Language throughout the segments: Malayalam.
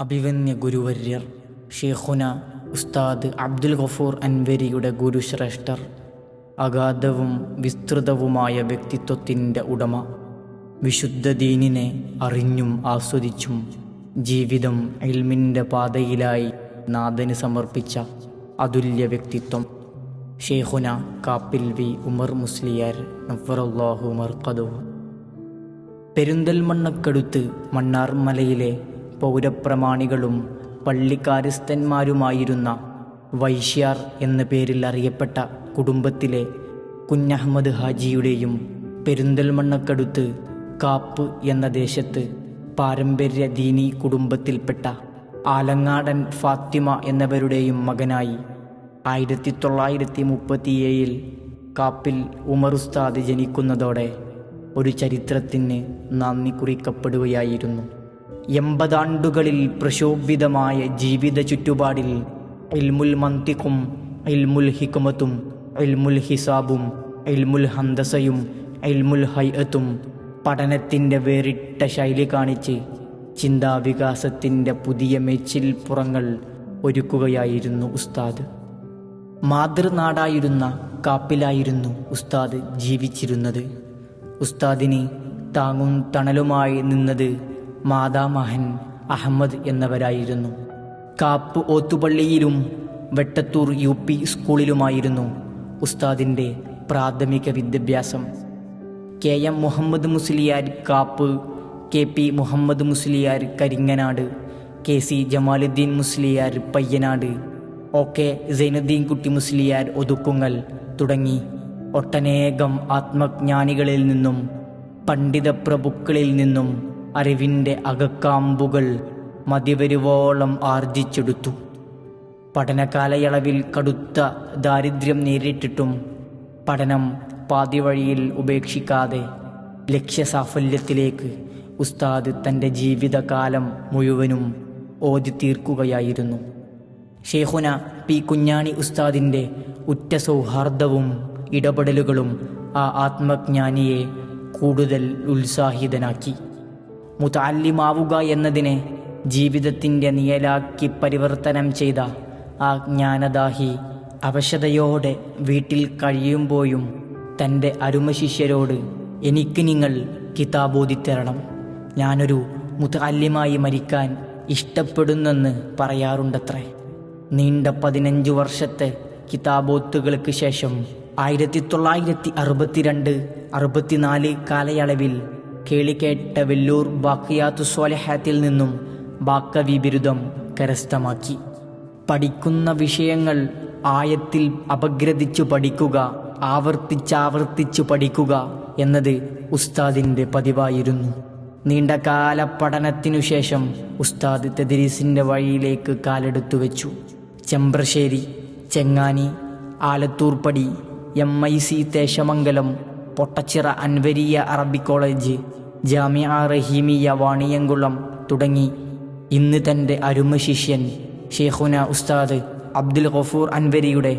അഭിവന്യ ഗുരുവര്യർ ഷേഖുന ഉസ്താദ് അബ്ദുൽ ഗഫൂർ അൻവരിയുടെ ഗുരുശ്രേഷ്ഠർ അഗാധവും വിസ്തൃതവുമായ വ്യക്തിത്വത്തിന്റെ ഉടമ വിശുദ്ധ ദീനിനെ അറിഞ്ഞും ആസ്വദിച്ചും ജീവിതം എൽമിന്റെ പാതയിലായി നാഥന് സമർപ്പിച്ച അതുല്യ വ്യക്തിത്വം. ഷേഖുന കാപ്പിൽ വി. ഉമർ മുസ്ലിയാർ നഫറുല്ലാഹു ഉമർ കദവ് പെരിന്തൽമണ്ണക്കടുത്ത് മണ്ണാർമലയിലെ പൗരപ്രമാണികളും പള്ളിക്കാരിസ്ഥന്മാരുമായിരുന്ന വൈശ്യാർ എന്ന പേരിൽ അറിയപ്പെട്ട കുടുംബത്തിലെ കുഞ്ഞഹമ്മദ് ഹാജിയുടെയും പെരിന്തൽമണ്ണക്കടുത്ത് കാപ്പ് എന്ന ദേശത്ത് പാരമ്പര്യ ദീനി കുടുംബത്തിൽപ്പെട്ട ആലങ്ങാടൻ ഫാത്തിമ എന്നിവരുടെയും മകനായി ആയിരത്തി തൊള്ളായിരത്തി മുപ്പത്തിയേഴിൽ കാപ്പിൽ ഉമറുസ്താദ് ജനിക്കുന്നതോടെ ഒരു ചരിത്രത്തിന് നന്ദി കുറിക്കപ്പെടുകയായിരുന്നു. എൺപതാണ്ടുകളിൽ പ്രശോഭിതമായ ജീവിത ചുറ്റുപാടിൽ ഇൽമുൽ മന്തിക്കും ഇൽമുൽ ഹിക്കുമത്തും ഇൽമുൽ ഹിസാബും ഇൽമുൽ ഹന്തസയും ഇൽമുൽ ഹൈഅത്തും പഠനത്തിന്റെ വേറിട്ട ശൈലി കാണിച്ച് ചിന്താവികാസത്തിന്റെ പുതിയ മേച്ചിൽപ്പുറങ്ങൾ ഒരുക്കുകയായിരുന്നു ഉസ്താദ്. മാതൃനാടായിരുന്ന കാപ്പിലായിരുന്നു ഉസ്താദ് ജീവിച്ചിരുന്നത്. ഉസ്താദിന് താങ്ങും തണലുമായി നിന്നത് മാതാമഹൻ അഹമ്മദ് എന്നവരായിരുന്നു. കാപ്പ് ഓത്തുപള്ളിയിലും വെട്ടത്തൂർ യു പി സ്കൂളിലുമായിരുന്നു ഉസ്താദിന്റെ പ്രാഥമിക വിദ്യാഭ്യാസം. K M Muhammad Musliyar Kapp K P Muhammad Musliyar Karinganad K C Jamaluddin Musliyar Payyanad O K Zainuddin Kutty Musliyar Othukkungal തുടങ്ങി. ഒട്ടനേകം ആത്മജ്ഞാനികളിൽ നിന്നും പണ്ഡിത പ്രഭുക്കളിൽ നിന്നും അറിവിന്റെ അകക്കാമ്പുകൾ മതിവരുവോളം ആർജിച്ചെടുത്തു. പഠനകാലയളവിൽ കടുത്ത ദാരിദ്ര്യം നേരിട്ടിട്ടും പഠനം പാതിവഴിയിൽ ഉപേക്ഷിക്കാതെ ലക്ഷ്യസാഫല്യത്തിലേക്ക് ഉസ്താദ് തന്റെ ജീവിതകാലം മുഴുവനും ഓതി തീർക്കുകയായിരുന്നു പി കുഞ്ഞാണി ഉസ്താദിന്റെ ഉറ്റ സൗഹാർദ്ദവും ഇടപെടലുകളും ആ ആത്മജ്ഞാനിയെ കൂടുതൽ ഉത്സാഹിതനാക്കി. മുതാല്യമാവുക എന്നതിനെ ജീവിതത്തിന്റെ നിയലാക്കി പരിവർത്തനം ചെയ്ത ആ ജ്ഞാനദാഹി അവശതയോടെ വീട്ടിൽ കഴിയുമ്പോഴും തന്റെ അരുമശിഷ്യരോട് എനിക്ക് നിങ്ങൾ കിതാബോധിത്തരണം ഞാനൊരു മുതാല്യമായി മരിക്കാൻ ഇഷ്ടപ്പെടുന്നെന്ന് പറയാറുണ്ടത്രേ. നീണ്ട പതിനഞ്ചു വർഷത്തെ കിതാബോത്തുകൾക്ക് ശേഷം ആയിരത്തി തൊള്ളായിരത്തി അറുപത്തിരണ്ട് അറുപത്തിനാല് കാലയളവിൽ കേളിക്കേട്ട വെല്ലൂർ ബാക്കിയാത്തു സ്വാലഹാത്തിൽ നിന്നും ബാക്കവി ബിരുദം കരസ്ഥമാക്കി. പഠിക്കുന്ന വിഷയങ്ങൾ ആയത്തിൽ അപഗ്രഥിച്ചു പഠിക്കുക ആവർത്തിച്ചാവർത്തിച്ചു പഠിക്കുക എന്നത് ഉസ്താദിന്റെ പതിവായിരുന്നു. നീണ്ടകാല പഠനത്തിനു ശേഷം ഉസ്താദ് തെദരീസിന്റെ വഴിയിലേക്ക് കാലെടുത്തു വെച്ചു. Chembrassery Chengani Alathurpadi M I C Thesamangalam Pottachira Anwariya അറബി കോളേജ് ജാമിയ റഹീമിയ വാണിയങ്കുളം തുടങ്ങി. ഇന്ന് തന്റെ അരുമ ശിഷ്യൻ ഷെയ്ഖുന ഉസ്താദ് അബ്ദുൽ ഗഫൂർ അൻവരിയുടെ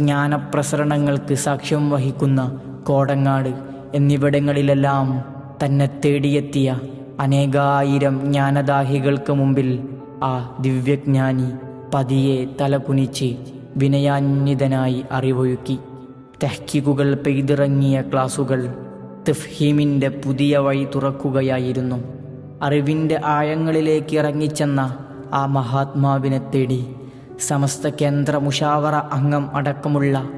ജ്ഞാനപ്രസരണങ്ങൾക്ക് സാക്ഷ്യം വഹിക്കുന്ന കോടങ്ങാട് എന്നിവിടങ്ങളിലെല്ലാം തന്നെ തേടിയെത്തിയ അനേകായിരം ജ്ഞാനദാഹികൾക്ക് മുമ്പിൽ ആ ദിവ്യജ്ഞാനി പതിയെ തലകുനിച്ച് വിനയാന്വിതനായി അറിവൊഴുക്കി. തെഹ്ക്കിക്കുകൾ പെയ്തിറങ്ങിയ ക്ലാസുകൾ തഫ്ഹീമിന്റെ പുതിയ വഴി തുറക്കുകയായിരുന്നു. അറിവിന്റെ ആഴങ്ങളിലേക്ക് ഇറങ്ങിച്ചെന്ന ആ മഹാത്മാവിനെ തേടി സമസ്ത കേന്ദ്ര മുഷാവറ അംഗം അടക്കമുള്ള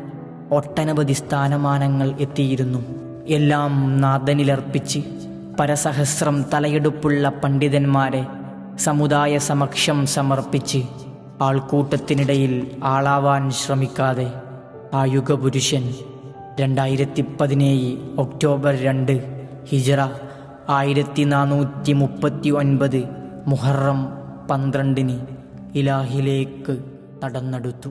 ഒട്ടനവധി സ്ഥാനമാനങ്ങൾ എത്തിയിരുന്നു. എല്ലാം നാഥനിലർപ്പിച്ച് പരസഹസ്രം തലയെടുപ്പുള്ള പണ്ഡിതന്മാരെ സമുദായ സമക്ഷം സമർപ്പിച്ച് ആൾക്കൂട്ടത്തിനിടയിൽ ആളാവാൻ ശ്രമിക്കാതെ ആ യുഗപുരുഷൻ രണ്ടായിരത്തി പതിനേഴ് ഒക്ടോബർ രണ്ട് ഹിജറ ആയിരത്തി നാനൂറ്റി മുപ്പത്തി ഒൻപത് മുഹറം പന്ത്രണ്ടിന് ഇലാഹിലേക്ക് നടന്നെടുത്തു.